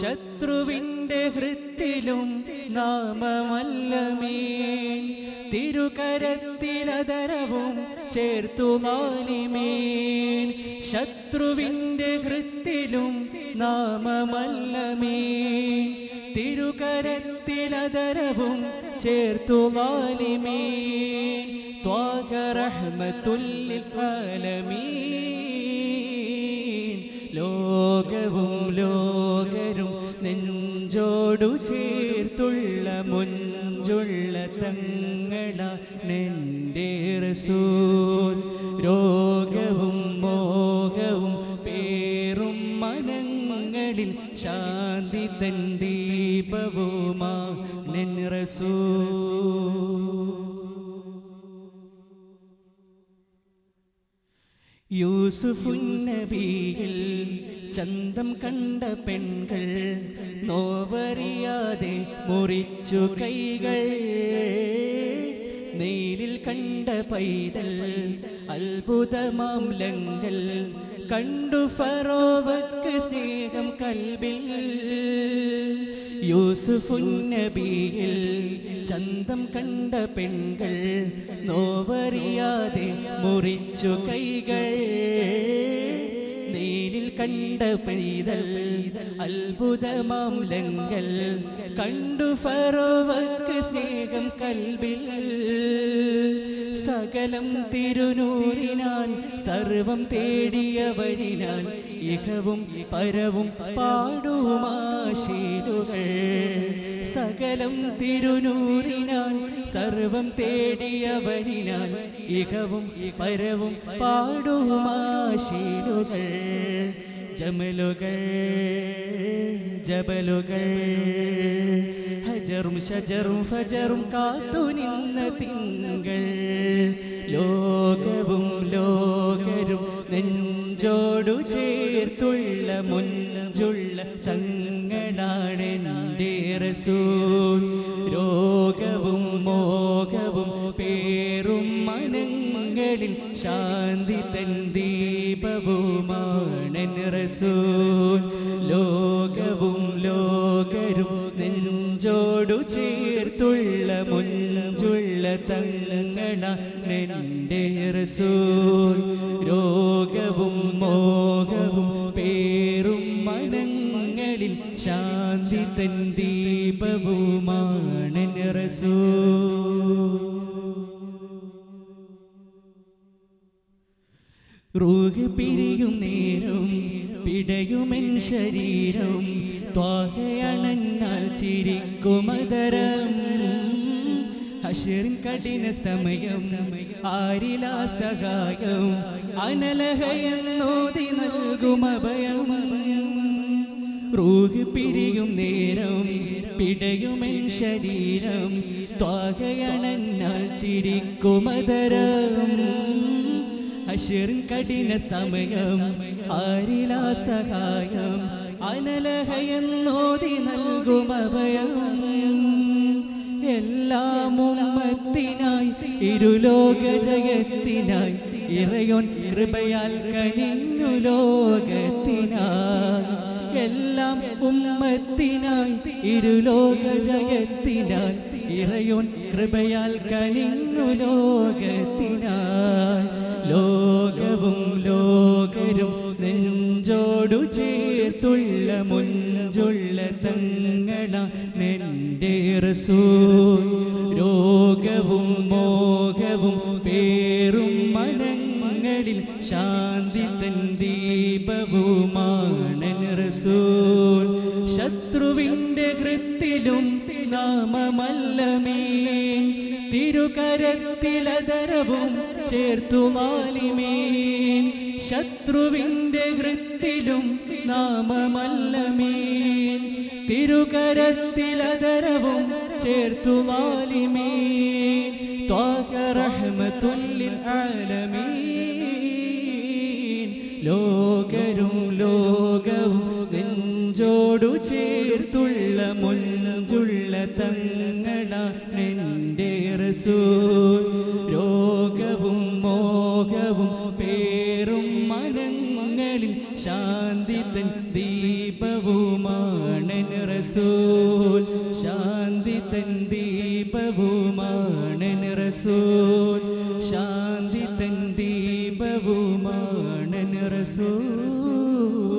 ശത്രുവിന്റെ ഹൃത്തിലും നാമമല്ലമേ. തിരുകരത്തിലതരവും ചേർത്തു മാലിമേൻ ശത്രുവിന്റെ ഹൃത്തിലും നാമമല്ലമേ. തിരുകരത്തിലതരവും ചേർത്തു നാലിമീൻ ത്വാകറഹ്മത്തുല്ലിൽ ആലമീൻ. ലോകവും ലോകരും നെഞ്ചോടു ചേർത്തുള്ള മുഞ്ചുള്ള തങ്ങള നെന്റെ റസൂൽ. രോഗവും മോഹവും പേറും മനങ്ങളിൽ ശാന്തി തൻ ദീപവുമാ നെൻ റസൂൽ. യൂസുഫുന്നബിയിൽ ചന്തം കണ്ട പെൺകൾ നോവറിയാതെ മുറിച്ചു കൈകൾ. നേരിൽ കണ്ട പൈതൽ അത്ഭുതമാം ലങ്കൽ കണ്ടു ഫറോവക്ക് സ്നേഹം കൽബിൽ യൂസുഫുന്നബിയിൽ ചന്തം കണ്ട പെൺകൾ നോവറിയാതെ മുറിച്ചു കൈകൾ. നേരിൽ കണ്ട പെയ്തൽ അത്ഭുതമാം ലങ്കൽ കണ്ടു ഫറോവക്ക് സ്നേഹം കൽബിൽ സകലം തിരുനൂരിനാൻ സർവം തേടിയവരിനാൻ ഇഹവും പരവും പാടുമാശീലുകൾ സകലം തിരുനൂറിനാൻ സർവം തേടിയവരിനാൻ ഇഹവും പരവും പാടുമാശീലുകൾ ജമലുകൾ ജബലുകൾ. ഹജറും ഷജറും ഫജറും കാത്തു നിന്ന തിങ്കൾ. ലോകവും ലോകരും നെഞ്ചോടു ചേർത്തുള്ള മുഞ്ചുള്ള തങ്ങളാണെന്റെ റസൂൽ. രോഗവും മോഹവും പേറും മനങ്ങളിൽ ശാന്തി തൻ ദീപവുമാണൻ റസൂൽ ലോകവും ലോകരും നെഞ്ചോടു ചേർത്തുള്ള മുഞ്ചുള്ള തങ്ങള നെന്റെ റസൂൽ. രോഗവും മോഹവും പേറും മനങ്ങളിൽ ശാന്തി തൻ ദീപവുമാണൻ റസൂൽ റൂഹ് പിരിയും നേരം പിടയുമെൻ ശരീരം ത്വാഹയണഞ്ഞാൽ ചിരിക്കുമതരം അശ്വരൻ കഠിന സമയം ആരിലാ സഹായം അനലഹയെന്നോതി നൽകും അഭയം. റൂഹ് പിരിയും നേരം പിടയുമെൻ ശരീരം ത്വാഹയണഞ്ഞാൽ ചിരിക്കുമതരം അഷിറിൻ കഠിന സമയം ആരിലാ സഹായം? അനലഹയെന്നോതി നൽകും അഭയം. എല്ലാം ഉമ്മത്തിനായി ഇരുലോക ജയത്തിനായി ഇറയോൻ കൃപയാൽ കനിഞ്ഞു ലോകത്തിനായി. എല്ലാം ഉമ്മത്തിനായി ഇരുലോക ജയത്തിനായി ഇറയോൻ കൃപയാൽ കനിഞ്ഞു ലോകത്തിനായി. ലോകവും ലോകരും നെഞ്ചോടു ചേർത്തുള്ള മുഞ്ചുള്ള തങ്ങണ നെന്റെ റസൂൽ. രോഗവും മോഹവും പേറും മനങ്ങളിൽ ശാന്തി തൻ ദീപവുമാണൻ റസൂൽ. ശത്രുവിന്റെ കൃത്തിലും നാമമല്ലമീൻ. തിരുകരത്തിലതരവും ചേർത്തു മാലിമീൻ ശത്രുവിന്റെ വൃത്തിലും നാമമല്ലമീൻ. തിരുകരത്തിലതരവും ചേർത്തു മാലിമേ ത്വാകറഹ്മത്തുല്ലിൽ ആലമീൻ. ലോകരും ലോകവും നെഞ്ചോടു ചേർത്തുള്ള മുഞ്ചുള്ള തങ്ങള നിന്റെ റസൂൽ. രോഗവും മോഹവും പേറും മനങ്ങളിൽ ശാന്തി തൻ ദീപവുമാണ് റസൂൽ. ശാന്തി തൻ ദീപവുമാണൻ റസൂൽ. ശാന്തി തൻ ദീപവുമാണൻ റസൂൽ.